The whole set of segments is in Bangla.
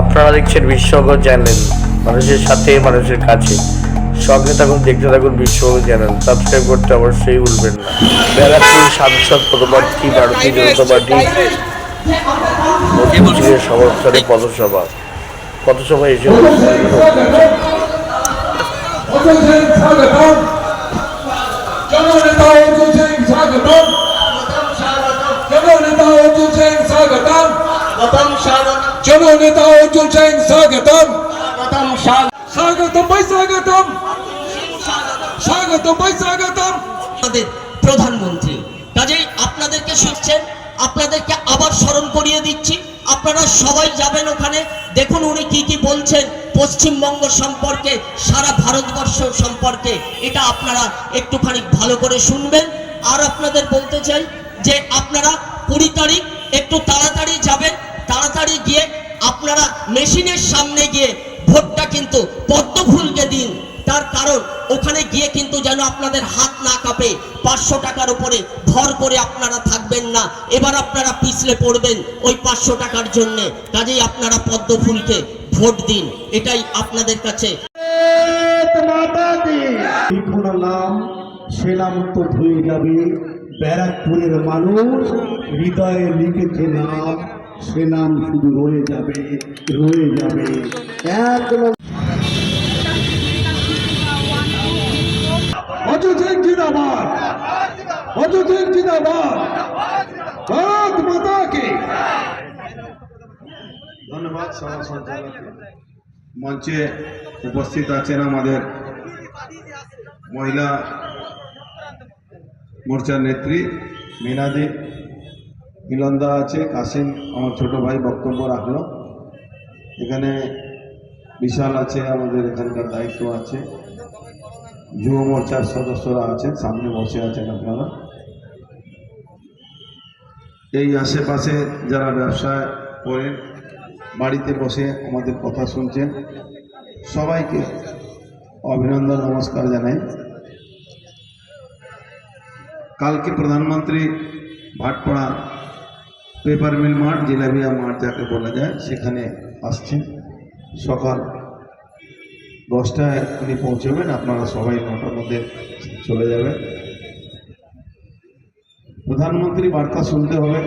আপনারা দেখছেন বিশ্বকর চ্যানেল। মানুষের সাথে, মানুষের কাছে। সঙ্গে থাকুন, দেখতে থাকুন বিশ্বকর চ্যানেল। সাবস্ক্রাইব করতে অবশ্যই ভুলবেন না। ব্যারাকপুর সাংসদ পদপ্রার্থী, ভারতীয় জনতা পার্টি মধ্যযুগের সমর্থনে পথসভা। পথসভা এসে জননেতা অর্জুন সিং স্বাগতম। গতম স্বাগতম। স্বাগতম ভাই স্বাগতম। স্বাগতম ভাই স্বাগতম। আমাদের প্রধানমন্ত্রী কাজেই আপনাদেরকে শুনছেন আপনাদেরকে আবার স্মরণ করিয়ে দিচ্ছি আপনারা সবাই যাবেন ওখানে দেখুন উনি কি কি বলছেন পশ্চিমবঙ্গ সম্পর্কে সারা ভারতবর্ষ সম্পর্কে এটা আপনারা একটুখানি ভালো করে শুনবেন। আর আপনাদের বলতে চাই যে আপনারা কুড়ি তারিখ একটু তাড়াতাড়ি যাবেন, তাড়াতাড়ি গিয়ে আপনারা মেশিনের সামনে গিয়ে ভোটটা কিন্তু পদ্ম ফুলকে দিন। তার কারণ, ওখানে গিয়ে কিন্তু যেন আপনাদের হাত না কাঁপে, পাঁচশো টাকার উপরে ভর করে আপনারা থাকবেন না। এবার আপনারা পিছলে পড়বেন ওই পাঁচশো টাকার জন্য। কাজেই আপনারা পদ্ম ফুলকে ভোট দিন। এটাই আপনাদের কাছে। নাম যাবে। ব্যারাকপুরের মানুষ হৃদয়ে লিখেছে নাম, সে নাম শুধু রয়ে যাবে রয়ে যাবে। এক অর্জুন সিং জিন্দাবাদ অর্জুন জিন্দাবাদ। ভারত মাতা ধন্যবাদ মঞ্চে উপস্থিত আছেন আমাদের মহিলা মোর্চার নেত্রী মিনাদি মিলনদা আছে, কাসিম আমার ছোট ভাই বক্তব্য রাখল। এখানে বিশাল আছে, আমাদের এখানকার দায়িত্ব আছে। যুব মোর্চার সদস্যরা আছেন, সামনে বসে আছেন আপনারা। এই আশেপাশে যারা ব্যবসা করেন, বাড়িতে বসে আমাদের কথা শুনছেন, সবাইকে অভিনন্দন, নমস্কার জানাই। কালকে প্রধানমন্ত্রী ভাটপাড়া পেপার মিল মাঠ জিলাবিয়া মাঠ যাকে বলা যায়, সেখানে আসছেন। সকাল দশটায় উনি পৌঁছবেন, আপনারা সবাই নটার মধ্যে চলে যাবেন। প্রধানমন্ত্রী বার্তা শুনতে হবে,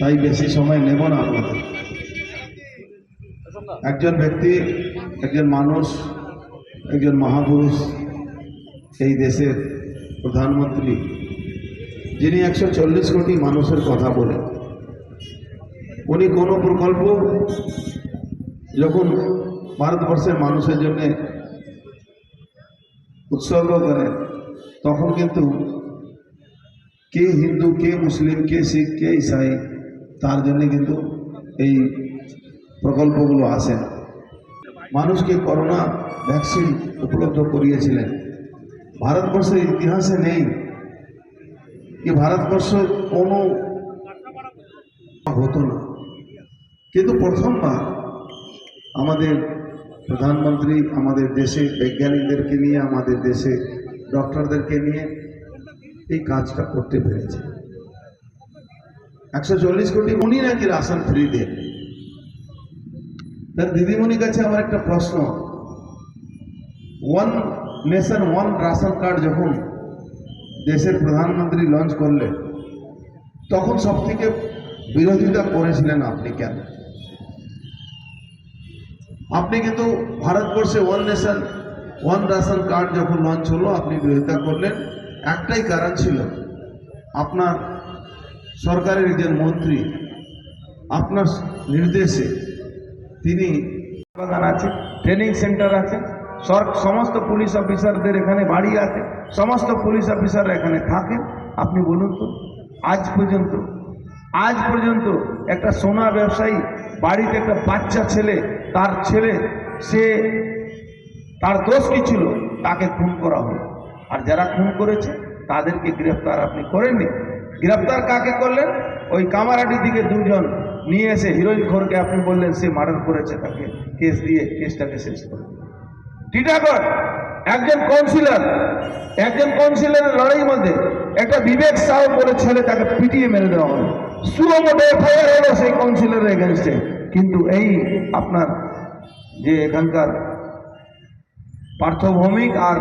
তাই বেশি সময় নেব না আপনাদের। একজন ব্যক্তি, একজন মানুষ, একজন মহাপুরুষ এই দেশের প্রধানমন্ত্রী, যিনি একশো চল্লিশ কোটি মানুষের কথা বলেন, উনি কোনো প্রকল্প যখন ভারতবর্ষের মানুষের জন্য উৎসর্গ করেন তখন কিন্তু কে হিন্দু, কে মুসলিম, কে শিখ, কে ইসাই, তার জন্য কিন্তু এই প্রকল্পগুলো আসে মানুষকে করোনা ভ্যাকসিন উপলব্ধ করিয়েছিলেন। ভারতবর্ষের ইতিহাসে নেই। কি ভারতবর্ষ কোনো হতো না। কিন্তু প্রথমবার আমাদের প্রধানমন্ত্রী আমাদের দেশে বৈজ্ঞানিকদেরকে নিয়ে, আমাদের দেশে ডক্টরদেরকে নিয়ে এই কাজটা করতে পেরেছে। একশো চল্লিশ কোটি উনি নাকি রাশন ফ্রি দেন। তার দিদিমণির কাছে আমার একটা প্রশ্ন। One nation one ration card যখন দেশের প্রধানমন্ত্রী লঞ্চ করলেন তখন সব থেকে বিরোধিতা করেছিলেন আপনি কেন? আপনি কিন্তু ভারতবর্ষে one nation one ration card যখন লঞ্চ হলো, আপনি বিরোধিতা করলেন। একটাই কারণ ছিল, আপনার সরকারের একজন মন্ত্রী, আপনার নির্দেশে তিনি আছে ট্রেনিং সেন্টার আছে সমস্ত পুলিশ অফিসারদের এখানে বাড়ি আছে, সমস্ত পুলিশ অফিসাররা এখানে থাকেন। আপনি বলুন তো, আজ পর্যন্ত আজ পর্যন্ত একটা সোনা ব্যবসায়ী, বাড়িতে একটা বাচ্চা ছেলে, তার ছেলে, সে, তার দোষ কী ছিল? তাকে খুন করা হলো। আর যারা খুন করেছে, তাদেরকে গ্রেফতার আপনি করেননি। গ্রেফতার কাকে করলেন? ওই কামারাটি দিকে দুজন নিয়ে এসে হিরোইন খোরকে আপনি বললেন, সে মার্ডার করেছে তাকে, কেস দিয়ে, কেসটাকে শেষ করে টিটাগড় একজন কাউন্সিলর একজন কাউন্সিলরের লড়াই মধ্যে একটা বিবেক সাউ বলে ছেলে তাকে পিটিয়ে মেরে দেওয়া হলো। সুমোটো এফআইআর হলো সেই কাউন্সিলরের এগেনস্টে কিন্তু এই আপনার যে এখানকার পার্থভৌমিক আর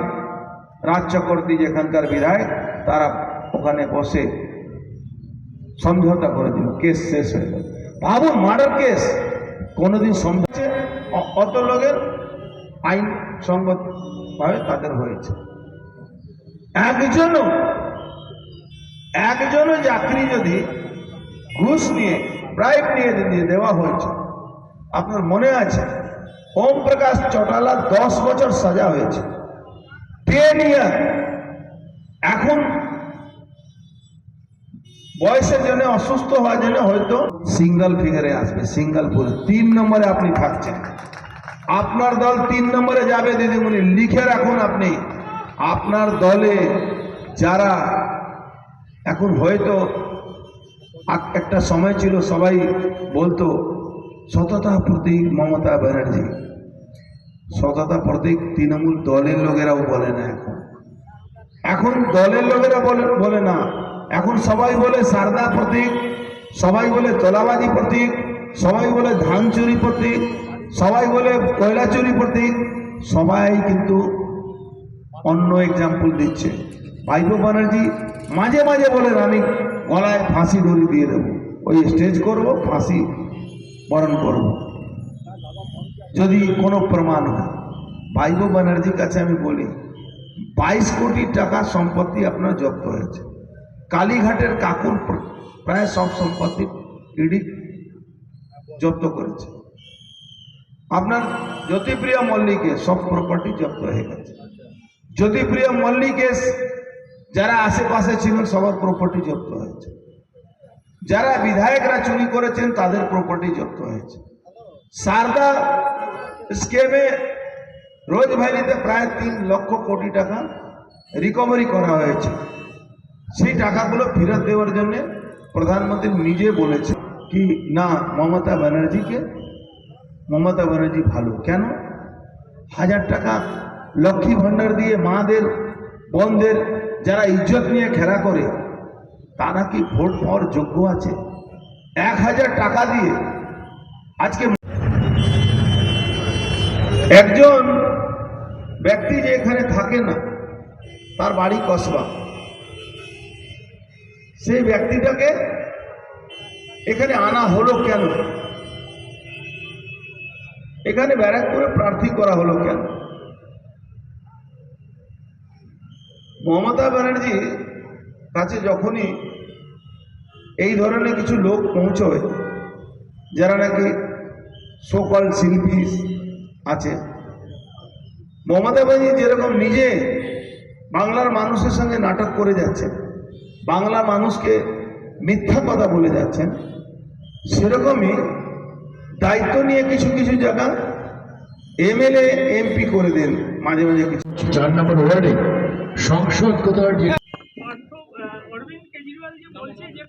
রাজ চক্রবর্তী যে এখানকার বিধায়ক, তারা ওখানে বসে সমঝোতা করে দিল, কেস শেষ হয়ে গেল। ভাবুন মার্ডার কেস কোনোদিন সমঝোতা অত লোকের আইন সঙ্গতভাবে তাদের হয়েছে। একজনও একজনও চাকরি যদি ঘুষ নিয়ে ব্রাইব নিয়ে দিয়ে দেওয়া হয়েছে, আপনার মনে আছে ওম প্রকাশ চটালা দশ বছর সাজা হয়েছে। টেন ইয়ার এখন বয়সের জন্য, অসুস্থ হওয়ার জন্য হয়তো সিঙ্গল ফিগারে আসবে। সিঙ্গল পুরে তিন নম্বরে আপনি থাকছেন। আপনার দল তিন নম্বরে যাবে, দিদিমণি। লিখে রাখুন আপনি। আপনার দলে যারা এখন হয়তো একটা সময় ছিল, সবাই বলতো, সততা প্রতীক মমতা ব্যানার্জি। সততা প্রতীক তৃণমূল দলের লোকেরাও বলে না এখন। এখন দলের লোকেরা বলে বলে না। এখন সবাই বলে সারদা প্রতীক, সবাই বলে তোলাবাজি প্রতীক, সবাই বলে ধান চুরি প্রতীক সবাই বলে কয়লা চুরি প্রতীক সবাই কিন্তু অন্য এক্সাম্পল দিচ্ছে। ভাইপো ব্যানার্জি মাঝে মাঝে বলেন আমি গলায় ফাঁসি দড়ি দিয়ে দেবো। ওই স্টেজ করব, ফাঁসি বরণ করব। যদি কোনো প্রমাণ হয়, ভাইপো ব্যানার্জির কাছে আমি বলি, বাইশ কোটি টাকা সম্পত্তি আপনার জব্দ হয়েছে। কালীঘাটের কাকুর প্রায় সব সম্পত্তি ইডি জব্দ করেছে। আপনার জ্যোতিপ্রিয় মল্লিকের সব প্রপার্টি জব্দ হয়ে গেছে। জ্যোতিপ্রিয় মল্লিকের যারা আশেপাশে ছিলেন, সবার প্রপার্টি জব্দ হয়েছে। যারা বিধায়করা চুরি করেছেন, তাদের প্রপার্টি জব্দ হয়েছে। সারদা স্কেমে রোজ ভ্যালিতে প্রায় তিন লক্ষ কোটি টাকা রিকভারি করা হয়েছে। সেই টাকাগুলো ফেরত দেওয়ার জন্য প্রধানমন্ত্রী নিজে বলেছে কি, না মমতা ব্যানার্জিকে মমতা ব্যানার্জি ভালো। কেন? হাজার টাকা লক্ষ্মী ভাণ্ডার দিয়ে মাদের বোনদের যারা ইজ্জত নিয়ে খেলা করে, তারা কি ভোট পাওয়ার যোগ্য আছে? এক হাজার টাকা দিয়ে আজকে একজন ব্যক্তি যে এখানে থাকে না, তার বাড়ি কসবা। সেই ব্যক্তিটাকে এখানে আনা হলো কেন? এখানে ব্যারাকপুরে প্রার্থী করা হলো কেন? মমতা ব্যানার্জি কাছে যখনই এই ধরনের কিছু লোক পৌঁছয় যারা নাকি সকল শিল্পী আছে, মমতা ব্যানার্জি যেরকম নিজে বাংলার মানুষের সঙ্গে নাটক করে যাচ্ছেন বাংলা মানুষকে মিথ্যা কথা বলে যাচ্ছেন, সেরকমই দায়িত্ব নিয়ে কিছু কিছু জায়গা এমএলএ এমপি করে দেন মাঝে মাঝে কিছু। চার নম্বর ওয়ার্ডে সংসদ কোথাও যে অরবিন্দ কেজরিওয়াল যে বলছে যে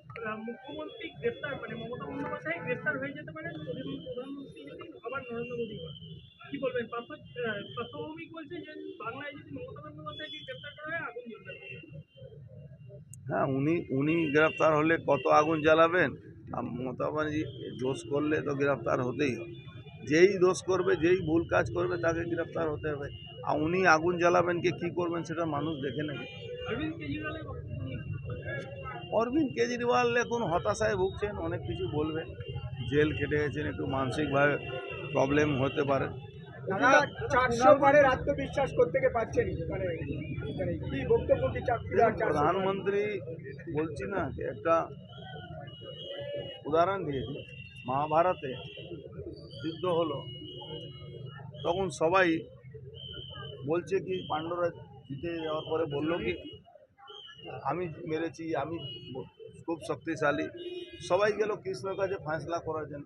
মুখ্যমন্ত্রী গ্রেপ্তার মানে মমতা বন্দ্যোপাধ্যায় গ্রেপ্তার হয়ে যেতে পারে প্রধানমন্ত্রী যদি আবার নরেন্দ্র মোদী হয় কি বলবেন? পার্থ আহ, পার্থ ভৌমিক বলছে যে বাংলায় যদি মমতা বন্দ্যোপাধ্যায়কে গ্রেপ্তার করা হয় আগুন জ্বলবে। হ্যাঁ উনি উনি গ্রেফতার হলে কত আগুন জ্বালাবেন? মমতা ব্যানার্জি দোষ করলে তো গ্রেফতার হতেই হবে। যেই দোষ করবে যেই ভুল কাজ করবে তাকে গ্রেফতার হতে হবে। আর উনি আগুন জ্বালাবেন কি কী করবেন সেটা মানুষ দেখে নেবে। অরবিন্দ বলবেন? কেজরিওয়াল এখন হতাশায় ভুগছেন অনেক কিছু বলবে জেল কেটে গেছেন একটু মানসিকভাবে প্রবলেম হতে পারে। মানে মানে? প্রধানমন্ত্রী বলছি না একটা উদাহরণ দিয়ে মহাভারতে যুদ্ধ হলো। তখন সবাই বলছে কি পাণ্ডবরা জিতে যাওয়ার পরে বলল কি, আমি মেরেছি, আমি খুব শক্তিশালী। সবাই গেল কৃষ্ণর কাছে ফাঁসলা করার জন্য।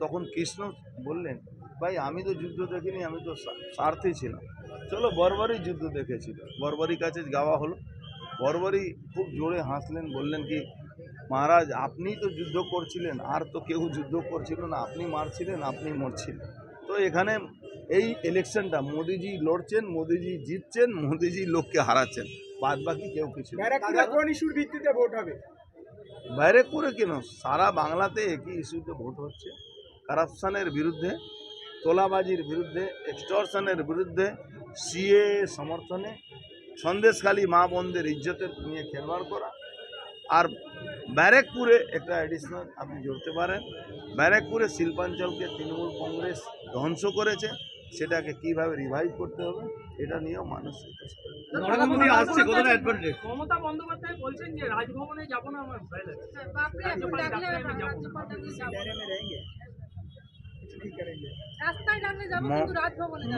তখন কৃষ্ণ বললেন, ভাই, আমি তো যুদ্ধ দেখিনি, আমি তো সা- স্বার্থে ছিলাম। চলো বরবারই যুদ্ধ দেখেছিল বরবারি কাছে গাওয়া হলো। বরবারি খুব জোরে হাসলেন, বললেন কি মহারাজ আপনি তো যুদ্ধ করছিলেন আর তো কেউ যুদ্ধ করছিল না। আপনি মারছিলেন আপনি মরছিলেন। তো এখানে এই ইলেকশনটা মোদিজি লড়ছেন মোদিজি জিতছেন মোদিজি লোককে হারাচ্ছেন। বাদ বাকি কেউ কিছু। ইস্যুর ভিত্তিতে ভোট হবে? বাইরে করে কেন? সারা বাংলাতে একই ইস্যুতে ভোট হচ্ছে। কারাপশনের বিরুদ্ধে তোলাবাজির বিরুদ্ধে এক্সটর্শনের বিরুদ্ধে সিএ সমর্থনে সন্দেশখালী মা বোনদের ইজ্জতের নিয়ে খেলবাড় করা। আর ব্যারাকপুরে একটা অ্যাডিশনাল আপনি জড়তে পারেন। ব্যারাকপুরে শিল্পাঞ্চলকে তৃণমূল কংগ্রেস ধ্বংস করেছে সেটাকে কীভাবে রিভাইভ করতে হবে এটা নিয়েও মানুষ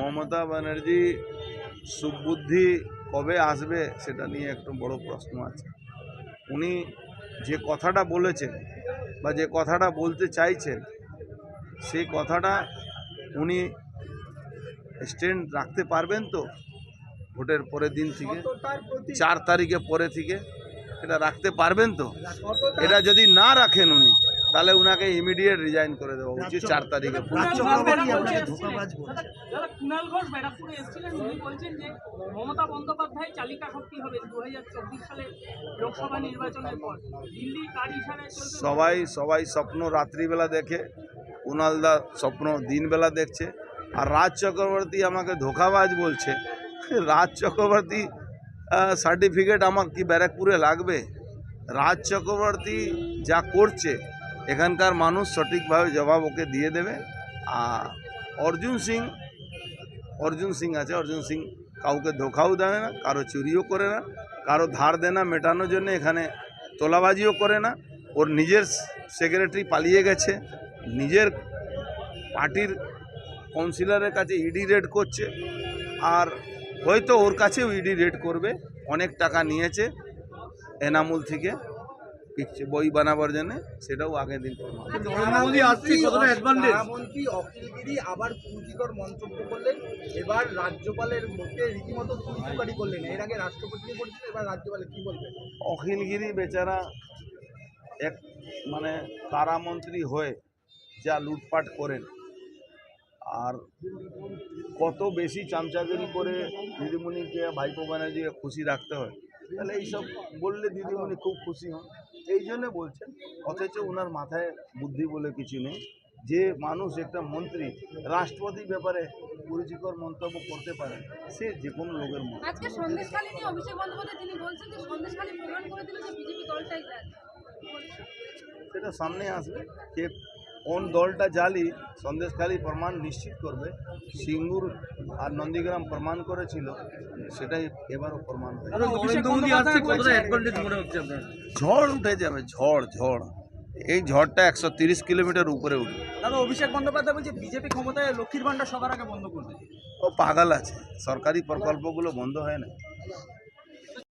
মমতা ব্যানার্জি সুবুদ্ধি কবে আসবে সেটা নিয়ে একটু বড় প্রশ্ন আছে। উনি যে কথাটা বলেছেন বা যে কথাটা বলতে চাইছেন সেই কথাটা উনি স্ট্যান্ড রাখতে পারবেন তো ভোটের পরের দিন থেকে? চার তারিখে পরে থেকে এটা রাখতে পারবেন তো? এটা যদি না রাখেন উনি তাহলে উনাকে ইমিডিয়েট রিজাইন করে দেওয়া উচিত চার তারিখে। মমতা বন্দ্যোপাধ্যায় চালিকা শক্তি হবে সালে লোকসভা নির্বাচনের পর। দিল্লি সবাই সবাই স্বপ্ন রাত্রিবেলা দেখে কুণালদা স্বপ্ন দিনবেলা দেখছে। আর রাজ চক্রবর্তী আমাকে ধোকাবাজ বলছে রাজ চক্রবর্তী সার্টিফিকেট আমার কি ব্যারাকপুরে লাগবে? রাজ চক্রবর্তী যা করছে এখানকার মানুষ সঠিকভাবে জবাব ওকে দিয়ে দেবে। আর অর্জুন সিং অর্জুন সিং আছে, অর্জুন সিং কাউকে ধোকাও দেয় না, কারও চুরিও করে না, কারও ধার দেনা মেটানোর জন্য এখানে তোলাবাজিও করে না। ওর নিজের সেক্রেটারি পালিয়ে গেছে, নিজের পার্টির কাউন্সিলরের কাছে ইডি রেড করছে, আর হয়তো ওর কাছেও ইডি রেড করবে, অনেক টাকা নিয়েছে, এনামুল থেকে। পিকচার বই বানাবার জন্য সেটাও আগের দিন অখিলগিরি আবার কুরুচিকর মন্তব্য করলেন এবার রাজ্যপালের মুখে রীতিমতো কুরুচিকারি করলেন। এর আগে রাষ্ট্রপতি এবার রাজ্যপালে কি বলবেন? অখিলগিরি বেচারা এক মানে কারামন্ত্রী হয়ে যা লুটপাট করেন আর কত বেশি চামচাগিরি করে দিদিমণিকে ভাইপো ব্যানার্জিকে খুশি রাখতে হয়। তাহলে এইসব বললে দিদিমণি খুব খুশি হন। এই জন্য বলছেন অথচ ওনার মাথায় বুদ্ধি বলে কিছু নেই। যে মানুষ একটা মন্ত্রী রাষ্ট্রপতি ব্যাপারে পরিচিকর মন্তব্য করতে পারে সে যে কোনো লোকের মন আজকে সন্দেশখালী নিয়ে অভিষেক বন্দ্যোপাধ্যায় তিনি বলছেন যে সন্দেশখালী প্রমাণ করে দিল যে বিজেপি দলটাই সেটা সামনে আসবে কে কোন দলটা জালি সন্দেশখালী প্রমাণ নিশ্চিত করবে। সিঙ্গুর আর নন্দীগ্রাম প্রমাণ করেছিল সেটাই এবারও প্রমাণ হবে ঝড় উঠে যাবে ঝড় ঝড়। এই ঝড়টা একশো তিরিশ কিলোমিটার উপরে উঠবে। দাদা অভিষেক বন্দ্যোপাধ্যায় বলছে বিজেপি ক্ষমতায় লক্ষ্মীর ভান্ডার সবার আগে বন্ধ করবে ও পাগল আছে সরকারি প্রকল্পগুলো বন্ধ হয় না।